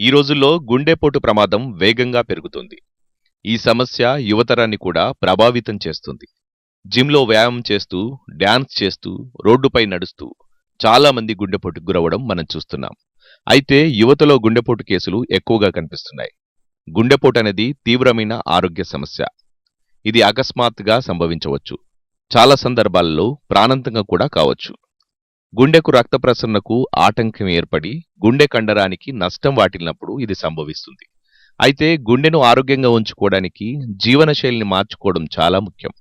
ఈ రోజుల్లో గుండెపోటు ప్రమాదం వేగంగా పెరుగుతుంది. ఈ సమస్య యువతరాన్ని కూడా ప్రభావితం చేస్తుంది. జిమ్లో వ్యాయామం చేస్తూ డ్యాన్స్ చేస్తూ రోడ్డుపై నడుస్తూ చాలామంది గుండెపోటుకు గురవడం మనం చూస్తున్నాం. అయితే యువతలో గుండెపోటు కేసులు ఎక్కువగా కనిపిస్తున్నాయి. గుండెపోటు అనేది తీవ్రమైన ఆరోగ్య సమస్య. ఇది అకస్మాత్తుగా సంభవించవచ్చు. చాలా సందర్భాల్లో ప్రాణాంతంగా కూడా కావచ్చు. గుండెకు రక్త ప్రసరణకు ఆటంకం ఏర్పడి గుండె కండరానికి నష్టం వాటిల్లినప్పుడు ఇది సంభవిస్తుంది. అయితే గుండెను ఆరోగ్యంగా ఉంచుకోవడానికి జీవనశైలిని మార్చుకోవడం చాలా ముఖ్యం.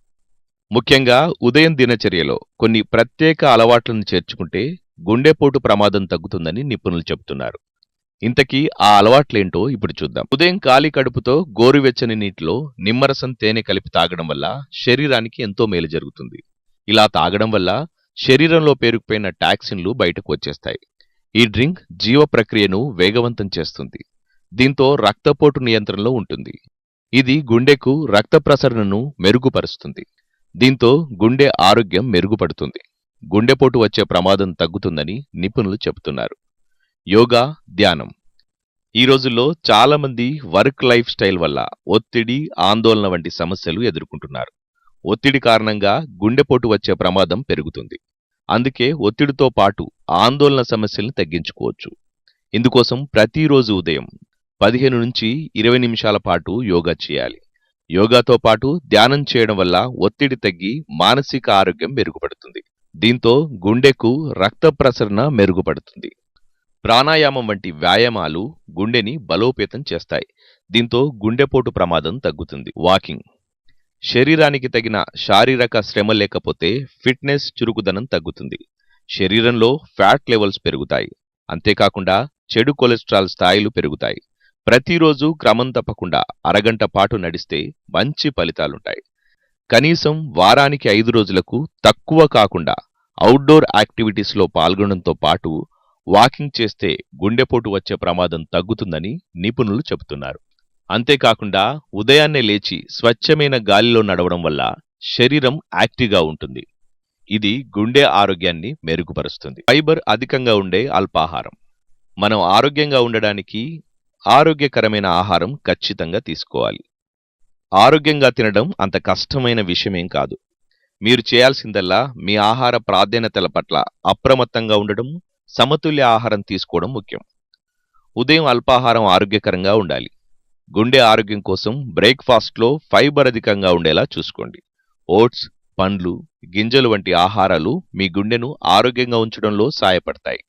ముఖ్యంగా ఉదయం దినచర్యలో కొన్ని ప్రత్యేక అలవాట్లను చేర్చుకుంటే గుండెపోటు ప్రమాదం తగ్గుతుందని నిపుణులు చెబుతున్నారు. ఇంతకీ ఆ అలవాట్లేంటో ఇప్పుడు చూద్దాం. ఉదయం ఖాళీ కడుపుతో గోరువెచ్చని నీటిలో నిమ్మరసం తేనె కలిపి తాగడం వల్ల శరీరానికి ఎంతో మేలు జరుగుతుంది. ఇలా తాగడం వల్ల శరీరంలో పేరుకుపోయిన టాక్సిన్లు బయటకు వచ్చేస్తాయి. ఈ డ్రింక్ జీవ ప్రక్రియను వేగవంతం చేస్తుంది. దీంతో రక్తపోటు నియంత్రణలో ఉంటుంది. ఇది గుండెకు రక్త ప్రసరణను మెరుగుపరుస్తుంది. దీంతో గుండె ఆరోగ్యం మెరుగుపడుతుంది. గుండెపోటు వచ్చే ప్రమాదం తగ్గుతుందని నిపుణులు చెబుతున్నారు. యోగా ధ్యానం. ఈ రోజుల్లో చాలామంది వర్క్ లైఫ్ స్టైల్ వల్ల ఒత్తిడి ఆందోళన వంటి సమస్యలు ఎదుర్కొంటున్నారు. ఒత్తిడి కారణంగా గుండెపోటు వచ్చే ప్రమాదం పెరుగుతుంది. అందుకే ఒత్తిడితో పాటు ఆందోళన సమస్యలను తగ్గించుకోవచ్చు. ఇందుకోసం ప్రతిరోజు ఉదయం పదిహేను నుంచి ఇరవై నిమిషాల పాటు యోగా చేయాలి. యోగాతో పాటు ధ్యానం చేయడం వల్ల ఒత్తిడి తగ్గి మానసిక ఆరోగ్యం మెరుగుపడుతుంది. దీంతో గుండెకు రక్త ప్రసరణ మెరుగుపడుతుంది. ప్రాణాయామం వంటి వ్యాయామాలు గుండెని బలోపేతం చేస్తాయి. దీంతో గుండెపోటు ప్రమాదం తగ్గుతుంది. వాకింగ్ శరీరానికి తగిన శారీరక శ్రమ లేకపోతే ఫిట్నెస్ చురుకుదనం తగ్గుతుంది. శరీరంలో ఫ్యాట్ లెవెల్స్ పెరుగుతాయి. అంతేకాకుండా చెడు కొలెస్ట్రాల్ స్థాయిలు పెరుగుతాయి. ప్రతిరోజు క్రమం తప్పకుండా అరగంట పాటు నడిస్తే మంచి ఫలితాలుంటాయి. కనీసం వారానికి ఐదు రోజులకు తక్కువ కాకుండా అవుట్డోర్ యాక్టివిటీస్లో పాల్గొనడంతో పాటు వాకింగ్ చేస్తే గుండెపోటు వచ్చే ప్రమాదం తగ్గుతుందని నిపుణులు చెబుతున్నారు. అంతేకాకుండా ఉదయాన్నే లేచి స్వచ్ఛమైన గాలిలో నడవడం వల్ల శరీరం యాక్టివ్గా ఉంటుంది. ఇది గుండె ఆరోగ్యాన్ని మెరుగుపరుస్తుంది. ఫైబర్ అధికంగా ఉండే అల్పాహారం. మనం ఆరోగ్యంగా ఉండడానికి ఆరోగ్యకరమైన ఆహారం ఖచ్చితంగా తీసుకోవాలి. ఆరోగ్యంగా తినడం అంత కష్టమైన విషయమేం కాదు. మీరు చేయాల్సిందల్లా మీ ఆహార ప్రాధాన్యతల పట్ల అప్రమత్తంగా ఉండడం సమతుల్య ఆహారం తీసుకోవడం ముఖ్యం. ఉదయం అల్పాహారం ఆరోగ్యకరంగా ఉండాలి. గుండె ఆరోగ్యం కోసం బ్రేక్ఫాస్ట్లో ఫైబర్ అధికంగా ఉండేలా చూసుకోండి. ఓట్స్ పండ్లు గింజలు వంటి ఆహారాలు మీ గుండెను ఆరోగ్యంగా ఉంచడంలో సాయపడతాయి